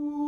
Ей,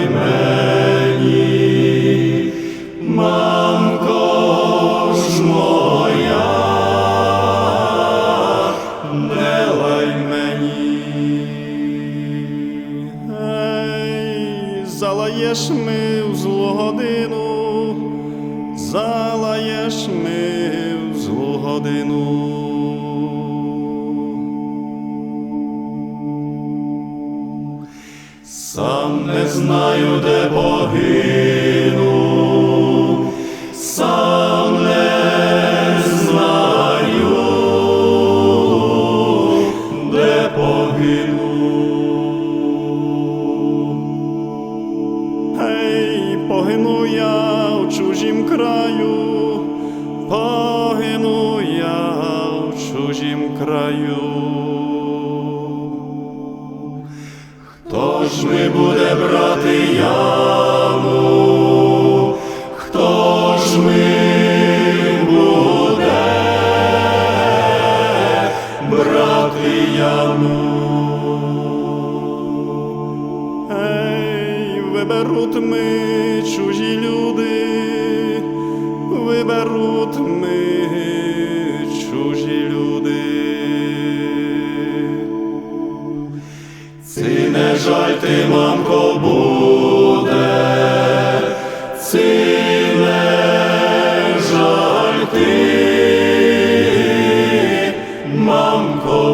Ей, залаєш ми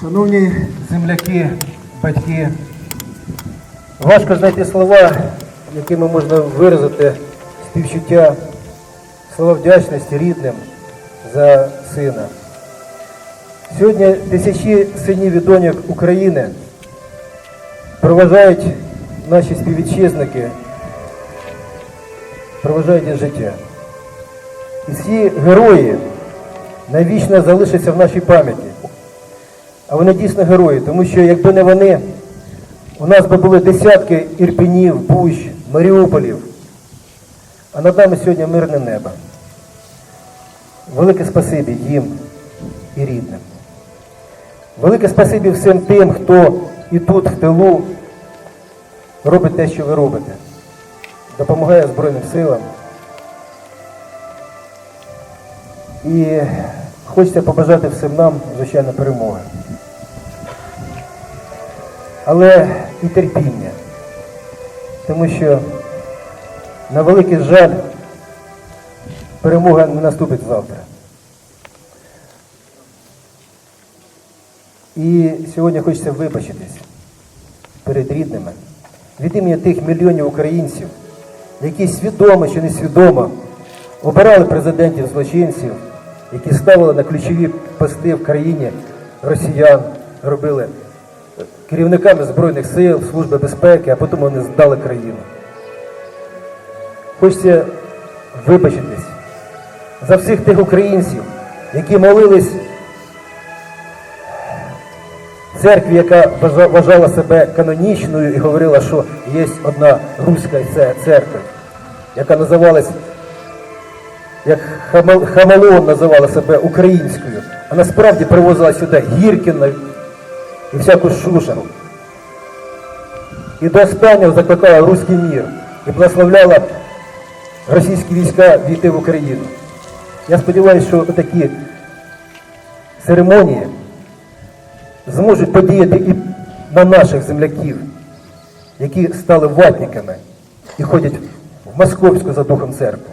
Шановні земляки, батьки, важко знайти слова, якими можна виразити співчуття, слова вдячності рідним за сина. Сьогодні тисячі синів і доньок України проважають наші співвітчизники, проважають із життя. І ці герої навічно залишаться в нашій пам'яті. А вони дійсно герої, тому що якби не вони, у нас би були десятки ірпінів, Бущ, Маріуполів. А над нами сьогодні мирне небо. Велике спасибі їм і рідним. Велике спасибі всім тим, хто і тут, в тилу, робить те, що ви робите. Допомагає Збройним силам. І хочеться побажати всім нам, звичайно, перемоги. Але і терпіння. Тому що, на великий жаль, перемога не наступить завтра. І сьогодні хочеться вибачитись перед рідними від імені тих мільйонів українців, які свідомо чи несвідомо обирали президентів злочинців, які ставили на ключові пости в країні росіян, робили керівниками Збройних сил, Служби безпеки, а потім вони здали країну. Хочеться вибачитись за всіх тих українців, які молились церкві, яка вважала себе канонічною і говорила, що є одна руська церква, яка називалась, як Хамал- Хамалеон називала себе українською, а насправді привозила сюди Гіркіна і всяку шушеру. І до останнього закликала руський мір і благословляла російські війська війти в Україну. Я сподіваюся, що такі церемонії зможуть подіяти і на наших земляків, які стали ватниками і ходять в Московську за Духом церкву.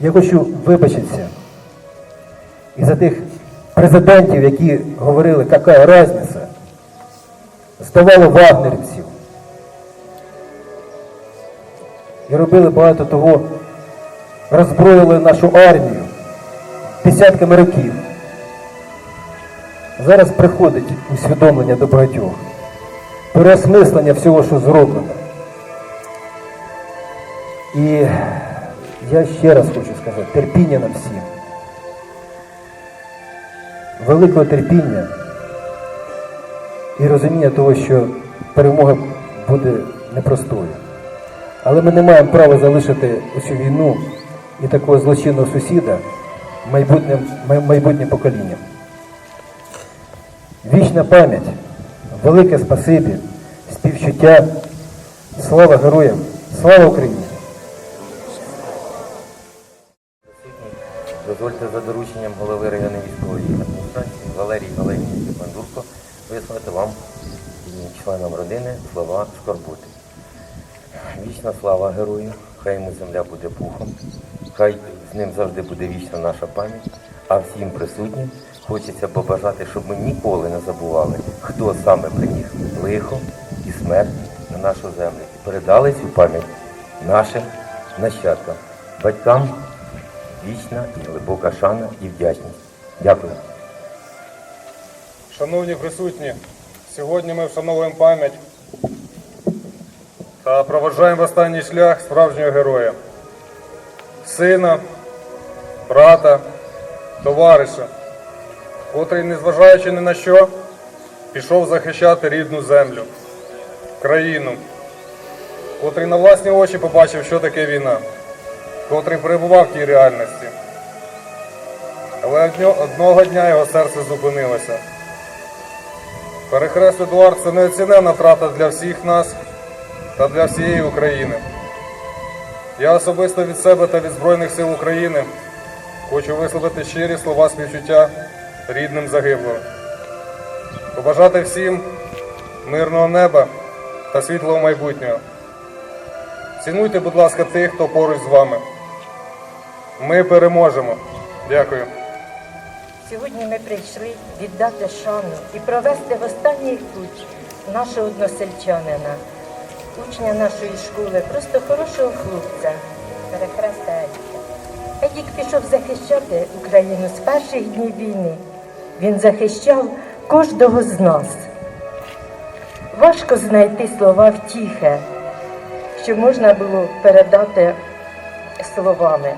Я хочу вибачитися і за тих президентів, які говорили, яка різниця, здавали вагнерівців. І робили багато того, роззброїли нашу армію десятками років. Зараз приходить усвідомлення до багатьох, переосмислення всього, що зроблено. І я ще раз хочу сказати, терпіння нам всім. Великого терпіння і розуміння того, що перемога буде непростою. Але ми не маємо права залишити цю війну і такого злочинного сусіда майбутнім, майбутнім поколінням. Вічна пам'ять, велике спасибі, співчуття. Слава героям! Слава Україні! Дозвольте за дорученням голови районної військової адміністрації Валерій Валерійович Бандурко висловити вам і членам родини слова скорботи. Вічна слава герою, хай йому земля буде пухом, хай з ним завжди буде вічна наша пам'ять, а всім присутнім хочеться побажати, щоб ми ніколи не забували, хто саме приніс лихо і смерть на нашу землю. І передали цю пам'ять нашим нащадкам, батькам, вічна і глибока шана і вдячність. Дякую. Шановні присутні, сьогодні ми вшановуємо пам'ять та проваджаємо в останній шлях справжнього героя, сина, брата, товариша, котрий, незважаючи ні на що, пішов захищати рідну землю, країну, котрий на власні очі побачив, що таке війна, котрий перебував в тій реальності. Але одного дня його серце зупинилося. Перехрест Едуард це неоціненна втрата для всіх нас та для всієї України. Я особисто від себе та від Збройних сил України хочу висловити щирі слова співчуття рідним загиблим. Побажати всім мирного неба та світлого майбутнього. Цінуйте, будь ласка, тих, хто поруч з вами. Ми переможемо. Дякую. Сьогодні ми прийшли віддати шану і провести в останній путь нашого односельчанина, учня нашої школи, просто хорошого хлопця, перехреста Едіка. Едік пішов захищати Україну з перших днів війни. Він захищав кожного з нас. Важко знайти слова втіхи, що можна було передати словами.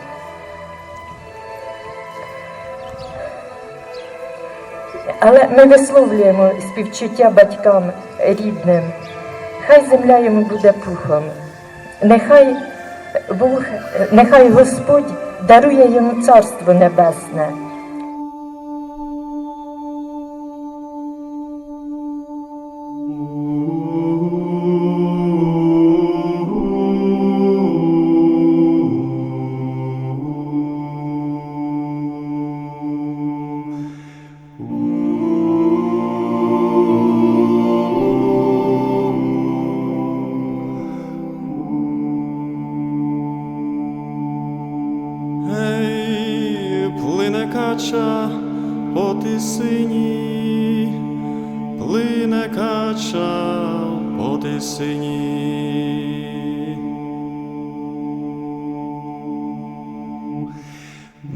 Але ми висловлюємо співчуття батькам рідним. Хай земля йому буде пухом. Нехай Бог, нехай Господь дарує йому царство небесне.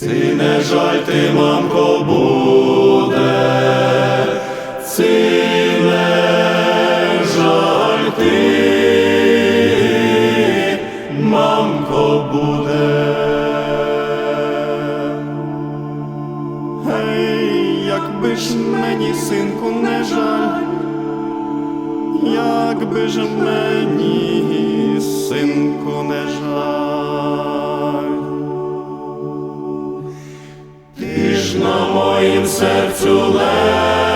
Ці не жаль ти, мамко, буде, не жаль ти, мамко, буде. Гей, якби ж мені, синку, не жаль, якби ж мені, моїм серцю лежав,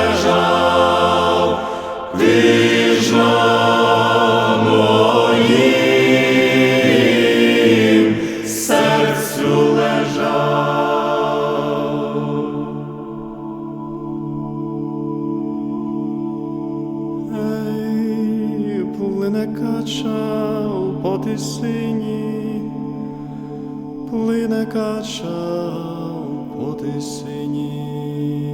у потисині.